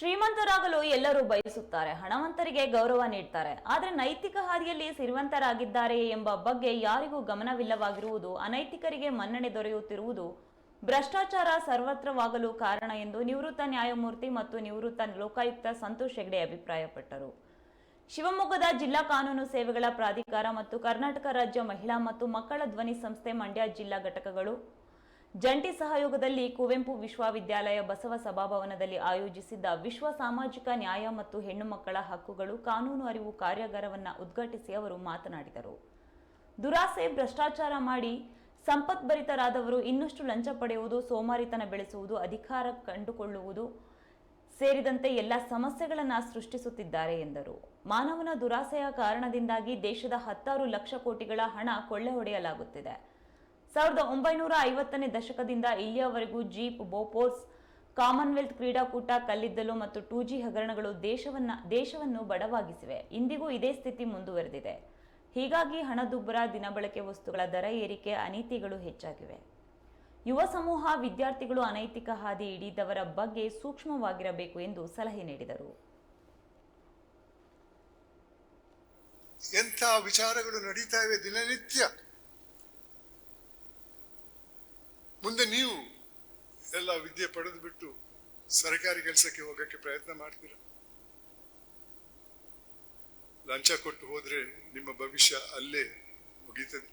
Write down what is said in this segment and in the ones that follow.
ಶ್ರೀಮಂತರಾಗಲು ಎಲ್ಲರೂ ಬಯಸುತ್ತಾರೆ, ಹಣವಂತರಿಗೆ ಗೌರವ ನೀಡ್ತಾರೆ. ಆದರೆ ನೈತಿಕ ಹಾದಿಯಲ್ಲಿ ಸಿರಿವಂತರಾಗಿದ್ದಾರೆಯೇ ಎಂಬ ಬಗ್ಗೆ ಯಾರಿಗೂ ಗಮನವಿಲ್ಲವಾಗಿರುವುದು, ಅನೈತಿಕರಿಗೆ ಮನ್ನಣೆ ದೊರೆಯುತ್ತಿರುವುದು ಭ್ರಷ್ಟಾಚಾರ ಸರ್ವತ್ರವಾಗಲು ಕಾರಣ ಎಂದು ನಿವೃತ್ತ ನ್ಯಾಯಮೂರ್ತಿ ಮತ್ತು ನಿವೃತ್ತ ಲೋಕಾಯುಕ್ತ ಸಂತೋಷ್ ಹೆಗ್ಡೆ ಅಭಿಪ್ರಾಯಪಟ್ಟರು. ಶಿವಮೊಗ್ಗದ ಜಿಲ್ಲಾ ಕಾನೂನು ಸೇವೆಗಳ ಪ್ರಾಧಿಕಾರ ಮತ್ತು ಕರ್ನಾಟಕ ರಾಜ್ಯ ಮಹಿಳಾ ಮತ್ತು ಮಕ್ಕಳ ಧ್ವನಿ ಸಂಸ್ಥೆ ಮಂಡ್ಯ ಜಿಲ್ಲಾ ಘಟಕಗಳು ಜಂಟಿ ಸಹಯೋಗದಲ್ಲಿ ಕುವೆಂಪು ವಿಶ್ವವಿದ್ಯಾಲಯ ಬಸವ ಸಭಾಭವನದಲ್ಲಿ ಆಯೋಜಿಸಿದ್ದ ವಿಶ್ವ ಸಾಮಾಜಿಕ ನ್ಯಾಯ ಮತ್ತು ಹೆಣ್ಣು ಮಕ್ಕಳ ಹಕ್ಕುಗಳು ಕಾನೂನು ಅರಿವು ಕಾರ್ಯಾಗಾರವನ್ನು ಉದ್ಘಾಟಿಸಿ ಅವರು ಮಾತನಾಡಿದರು. ದುರಾಸೆ, ಭ್ರಷ್ಟಾಚಾರ ಮಾಡಿ ಸಂಪತ್ಭರಿತರಾದವರು ಇನ್ನಷ್ಟು ಲಂಚ ಪಡೆಯುವುದು, ಸೋಮಾರಿತನ ಬೆಳೆಸುವುದು, ಅಧಿಕಾರ ಕಂಡುಕೊಳ್ಳುವುದು ಸೇರಿದಂತೆ ಎಲ್ಲ ಸಮಸ್ಯೆಗಳನ್ನು ಸೃಷ್ಟಿಸುತ್ತಿದ್ದಾರೆ ಎಂದರು. ಮಾನವನ ದುರಾಸೆಯ ಕಾರಣದಿಂದಾಗಿ ದೇಶದ ಹತ್ತಾರು ಲಕ್ಷ ಕೋಟಿಗಳ ಹಣ ಕೊಳ್ಳೆ ಹೊಡೆಯಲಾಗುತ್ತಿದೆ. ಸಾವಿರದ ಒಂಬೈನೂರ ಐವತ್ತನೇ ದಶಕದಿಂದ ಇಲ್ಲಿಯವರೆಗೂ ಜೀಪ್, ಬೋಪೋರ್ಸ್, ಕಾಮನ್ವೆಲ್ತ್ ಕ್ರೀಡಾಕೂಟ, ಕಲ್ಲಿದ್ದಲು ಮತ್ತು ಟೂ ಜಿ ಹಗರಣಗಳು ದೇಶವನ್ನ, ದೇಶವನ್ನು ಬಡವಾಗಿಸಿವೆ. ಇಂದಿಗೂ ಇದೇ ಸ್ಥಿತಿ ಮುಂದುವರೆದಿದೆ. ಹೀಗಾಗಿ ಹಣದುಬ್ಬರ, ದಿನಬಳಕೆ ವಸ್ತುಗಳ ದರ ಏರಿಕೆ ಅನೀತಿಗಳು ಹೆಚ್ಚಾಗಿವೆ. ಯುವ ಸಮೂಹ, ವಿದ್ಯಾರ್ಥಿಗಳು ಅನೈತಿಕ ಹಾದಿ ಹಿಡಿದವರ ಬಗ್ಗೆ ಸೂಕ್ಷ್ಮವಾಗಿರಬೇಕು ಎಂದು ಸಲಹೆ ನೀಡಿದರು. ಎಂಥ ವಿಚಾರಗಳು ನಡೀತಾ ಇವೆ ದಿನನಿತ್ಯ? ಮುಂದೆ ನೀವು ಎಲ್ಲ ವಿದ್ಯೆ ಪಡೆದು ಬಿಟ್ಟು ಸರ್ಕಾರಿ ಕೆಲಸಕ್ಕೆ ಹೋಗಕ್ಕೆ ಪ್ರಯತ್ನ ಮಾಡ್ತೀರ? ಲಂಚ ಕೊಟ್ಟು ಹೋದ್ರೆ ನಿಮ್ಮ ಭವಿಷ್ಯ ಅಲ್ಲೇ ಮುಗೀತದೆ.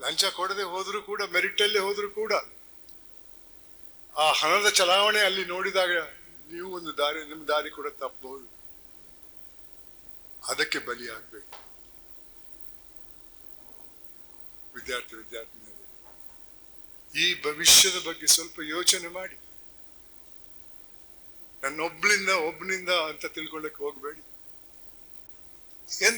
ಲಂಚ ಕೊಡದೆ ಹೋದ್ರೂ ಕೂಡ ಮೆರಿಟ್ ಅಲ್ಲೇ ಹೋದ್ರೂ ಕೂಡ, ಆ ಹಣದ ಚಲಾವಣೆ ಅಲ್ಲಿ ನೋಡಿದಾಗ ನೀವು ಒಂದು ದಾರಿ, ನಿಮ್ಮ ದಾರಿ ಕೂಡ ತಪ್ಪಬಹುದು. ಅದಕ್ಕೆ ಬಲಿಯಾಗಬೇಕು. ವಿದ್ಯಾರ್ಥಿ, ವಿದ್ಯಾರ್ಥಿನಿಯರು ಈ ಭವಿಷ್ಯದ ಬಗ್ಗೆ ಸ್ವಲ್ಪ ಯೋಚನೆ ಮಾಡಿ. ನನ್ನೊಬ್ಳಿಂದ ಒಬ್ಬನಿಂದ ಅಂತ ತಿಳ್ಕೊಳ್ಳಕ್ಕೆ ಹೋಗಬೇಡಿ. ಎಂತ